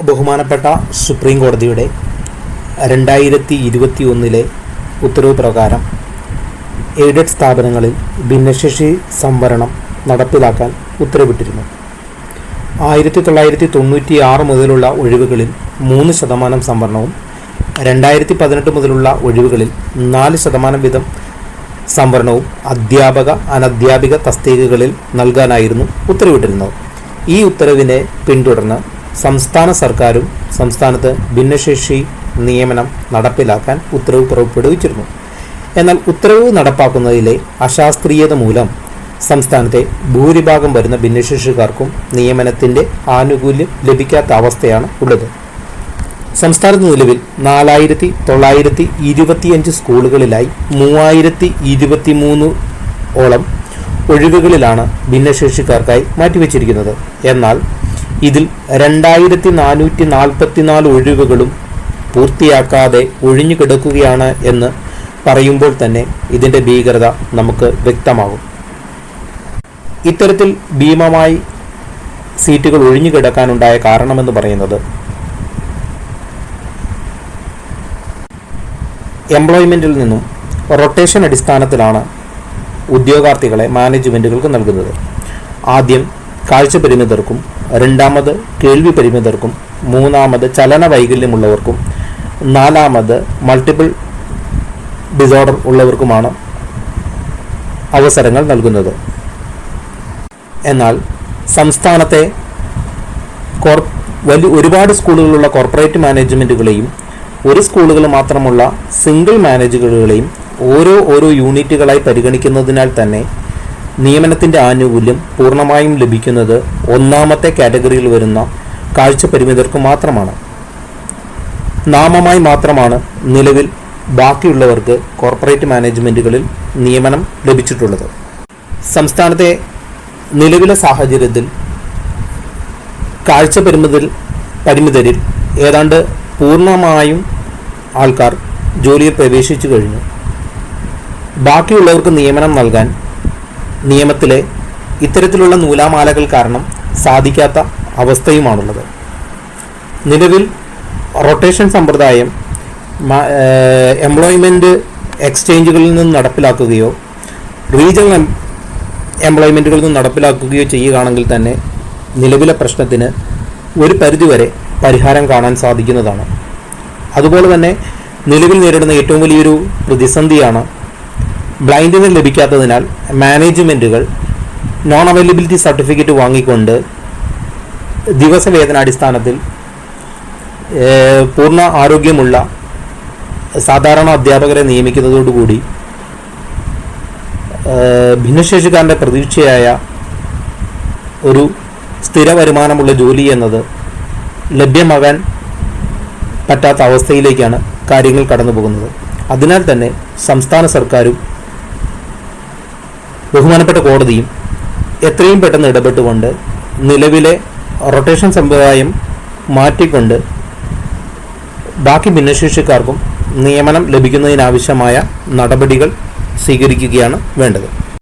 ബഹുമാനപ്പെട്ട സുപ്രീം കോടതിയുടെ രണ്ടായിരത്തി ഇരുപത്തി ഒന്നിലെ ഉത്തരവ് പ്രകാരം എയ്ഡഡ് സ്ഥാപനങ്ങളിൽ ഭിന്നശേഷി സംവരണം നടപ്പിലാക്കാൻ ഉത്തരവിട്ടിരുന്നു. ആയിരത്തി തൊള്ളായിരത്തി തൊണ്ണൂറ്റി ആറ് മുതലുള്ള ഒഴിവുകളിൽ മൂന്ന് ശതമാനം സംവരണവും രണ്ടായിരത്തി പതിനെട്ട് മുതലുള്ള ഒഴിവുകളിൽ നാല് ശതമാനം വീതം സംവരണവും അധ്യാപക അനധ്യാപിക തസ്തികകളിൽ നൽകാനായിരുന്നു ഉത്തരവിട്ടിരുന്നത്. ഈ ഉത്തരവിനെ പിന്തുടർന്ന് സംസ്ഥാന സർക്കാരും സംസ്ഥാനത്ത് ഭിന്നശേഷി നിയമനം നടപ്പിലാക്കാൻ ഉത്തരവ് പുറപ്പെടുവിച്ചിരുന്നു. എന്നാൽ ഉത്തരവ് നടപ്പാക്കുന്നതിലെ അശാസ്ത്രീയത മൂലം സംസ്ഥാനത്തെ ഭൂരിഭാഗം വരുന്ന ഭിന്നശേഷിക്കാർക്കും നിയമനത്തിന്റെ ആനുകൂല്യം ലഭിക്കാത്ത അവസ്ഥയാണ് ഉള്ളത്. സംസ്ഥാനത്ത് നിലവിൽ നാലായിരത്തി തൊള്ളായിരത്തി ഇരുപത്തിയഞ്ച് സ്കൂളുകളിലായി മൂവായിരത്തി ഇരുപത്തി മൂന്ന് ഓളം ഒഴിവുകളിലാണ് ഭിന്നശേഷിക്കാർക്കായി മാറ്റിവെച്ചിരിക്കുന്നത്. എന്നാൽ ഇതിൽ രണ്ടായിരത്തി നാനൂറ്റി നാൽപ്പത്തിനാല് ഒഴിവുകളും പൂർത്തിയാക്കാതെ ഒഴിഞ്ഞു കിടക്കുകയാണ് എന്ന് പറയുമ്പോൾ തന്നെ ഇതിന്റെ ഭീകരത നമുക്ക് വ്യക്തമാകും. ഇത്തരത്തിൽ ഭീമമായി സീറ്റുകൾ ഒഴിഞ്ഞു കിടക്കാനുണ്ടായ കാരണമെന്ന് പറയുന്നത് എംപ്ലോയ്മെന്റിൽ നിന്നും റൊട്ടേഷൻ അടിസ്ഥാനത്തിലാണ് ഉദ്യോഗാർത്ഥികളെ മാനേജ്മെന്റുകൾക്ക് നൽകുന്നത്. ആദ്യം കാഴ്ച പരിമിതർക്കും രണ്ടാമത് കേൾവി പരിമിതർക്കും മൂന്നാമത് ചലന വൈകല്യമുള്ളവർക്കും നാലാമത് മൾട്ടിപ്പിൾ ഡിസോർഡർ ഉള്ളവർക്കുമാണ് അവസരങ്ങൾ നൽകുന്നത്. എന്നാൽ സംസ്ഥാനത്തെ കോർ വലിയ ഒരുപാട് സ്കൂളുകളുള്ള കോർപ്പറേറ്റ് മാനേജ്മെന്റുകളെയും ഒരു സ്കൂളുകൾ മാത്രമുള്ള സിംഗിൾ മാനേജുകളെയും ഓരോ ഓരോ യൂണിറ്റുകളായി പരിഗണിക്കുന്നതിനാൽ തന്നെ നിയമനത്തിന്റെ ആനുകൂല്യം പൂർണമായും ലഭിക്കുന്നത് ഒന്നാമത്തെ കാറ്റഗറിയിൽ വരുന്ന കാഴ്ച പരിമിതർക്ക് മാത്രമാണ്. നാമമായി മാത്രമാണ് നിലവിൽ ബാക്കിയുള്ളവർക്ക് കോർപ്പറേറ്റ് മാനേജ്മെന്റുകളിൽ നിയമനം ലഭിച്ചിട്ടുള്ളത്. സംസ്ഥാനത്തെ നിലവിലെ സാഹചര്യത്തിൽ കാഴ്ച പരിമിതിൽ പരിമിതരിൽ ഏതാണ്ട് പൂർണമായും ആൾക്കാർ ജോലിയിൽ പ്രവേശിച്ചു കഴിഞ്ഞു. ബാക്കിയുള്ളവർക്ക് നിയമനം നൽകാൻ നിയമത്തിലെ ഇത്തരത്തിലുള്ള നൂലാമാലകൾ കാരണം സാധിക്കാത്ത അവസ്ഥയുമാണുള്ളത്. നിലവിൽ റൊട്ടേഷൻ സമ്പ്രദായം എംപ്ലോയ്മെന്റ് എക്സ്ചേഞ്ചുകളിൽ നിന്ന് നടപ്പിലാക്കുകയോ റീജിയണൽ എംപ്ലോയ്മെന്റുകളിൽ നിന്ന് നടപ്പിലാക്കുകയോ ചെയ്യുകയാണെങ്കിൽ തന്നെ നിലവിലെ പ്രശ്നത്തിന് ഒരു പരിധിവരെ പരിഹാരം കാണാൻ സാധിക്കുന്നതാണ്. അതുപോലെ തന്നെ നിലവിൽ നേരിടുന്ന ഏറ്റവും വലിയൊരു പ്രതിസന്ധിയാണ് ബ്ലൈൻഡിന് ലഭിക്കാത്തതിനാൽ മാനേജ്മെന്റുകൾ നോൺ അവൈലബിലിറ്റി സർട്ടിഫിക്കറ്റ് വാങ്ങിക്കൊണ്ട് ദിവസവേതനാടിസ്ഥാനത്തിൽ പൂർണ ആരോഗ്യമുള്ള സാധാരണ അധ്യാപകരെ നിയമിക്കുന്നതോടുകൂടി ഭിന്നശേഷിക്കാരന്റെ പ്രതീക്ഷയായ ഒരു സ്ഥിര വരുമാനമുള്ള ജോലി എന്നത് ലഭ്യമാകാൻ പറ്റാത്ത അവസ്ഥയിലേക്കാണ് കാര്യങ്ങൾ കടന്നു പോകുന്നത് അതിനാൽ തന്നെ സംസ്ഥാന സർക്കാരും ബഹുമാനപ്പെട്ട കോടതിയും എത്രയും പെട്ടെന്ന് ഇടപെട്ടുകൊണ്ട് നിലവിലെ റൊട്ടേഷൻ സമ്പ്രദായം മാറ്റിക്കൊണ്ട് ബാക്കി ഭിന്നശേഷിക്കാർക്കും നിയമനം ലഭിക്കുന്നതിനാവശ്യമായ നടപടികൾ സ്വീകരിക്കുകയാണ് വേണ്ടത്.